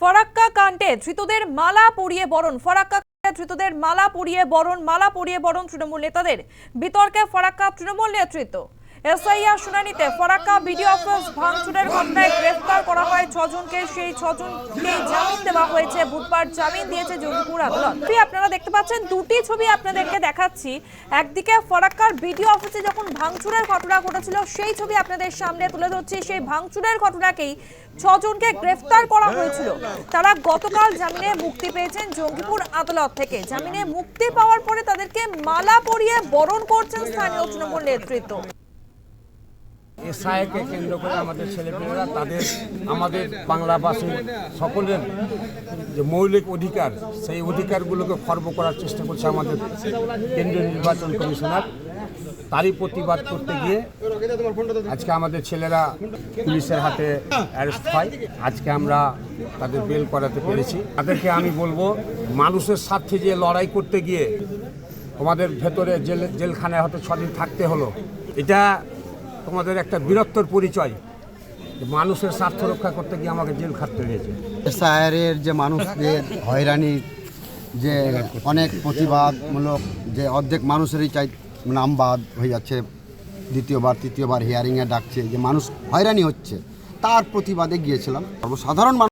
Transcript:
ফরাক্কা কাণ্ডে ধৃতদের মালা পরিয়ে বরণ, ফরাক্কা ধৃতদের মালা পরিয়ে বরণ, মালা পরিয়ে বরণ তৃণমূল নেতাদের। বিতর্কে ফরাক্কা তৃণমূল নেতৃত্ব। এসআইআর শুনানিতে ফরাক্কা বিডিও অফিস ভাঙচুরের ঘটনায় গ্রেফতার করা হয় ছজনকে। সেই ছজনকে জামিন দেওয়া হয়েছে। বুধবার জামিন দিয়েছে জঙ্গিপুর আদালত। আপনারা দেখতে পাচ্ছেন? দুটি ছবি আপনাদেরকে দেখাচ্ছি। একদিকে ফরাক্কার বিডিও অফিসে যখন ভাঙচুরের ঘটনা ঘটেছিল, সেই ছবি আপনাদের সামনে তুলে ধরছি। সেই ভাঙচুরের ঘটনাকেই ছজনকে গ্রেফতার করা হয়েছিল। তারা গতকাল জামিনে মুক্তি পেয়েছেন জঙ্গিপুর আদালত থেকে। জামিনে মুক্তি পাওয়ার পরে তাদেরকে মালা পরিয়ে বরণ করছেন স্থানীয় তৃণমূল নেতৃত্ব। এসআইকে কেন্দ্র করে আমাদের ছেলেমেয়েরা তাদের, আমাদের বাংলাভাষী সকলের যে মৌলিক অধিকার, সেই অধিকারগুলোকে খর্ব করার চেষ্টা করছে আমাদের কেন্দ্রীয় নির্বাচন কমিশনার। তারই প্রতিবাদ করতে গিয়ে আজকে আমাদের ছেলেরা পুলিশের হাতে অ্যারেস্ট হয়। আজকে আমরা তাদের বেল করাতে পেরেছি। তাদেরকে আমি বলব, মানুষের স্বার্থে যে লড়াই করতে গিয়ে তোমাদের ভেতরে জেল জেলখানায় হয়তো ছদিন থাকতে হলো, এটা তোমাদের একটা বীরত্বর পরিচয় মানুষের স্বার্থ রক্ষা করতে গিয়ে আমাকে জেল খাটতে হয়েছে। এসআইআরের যে মানুষদের হয়রানি, যে অনেক প্রতিবাদমূলক, যে অর্ধেক মানুষেরই চাই নামবাদ হয়ে যাচ্ছে, দ্বিতীয়বার, তৃতীয়বার হিয়ারিংয়ে ডাকছে, যে মানুষ হয়রানি হচ্ছে, তার প্রতিবাদে গিয়েছিলাম। সর্বসাধারণ মানুষ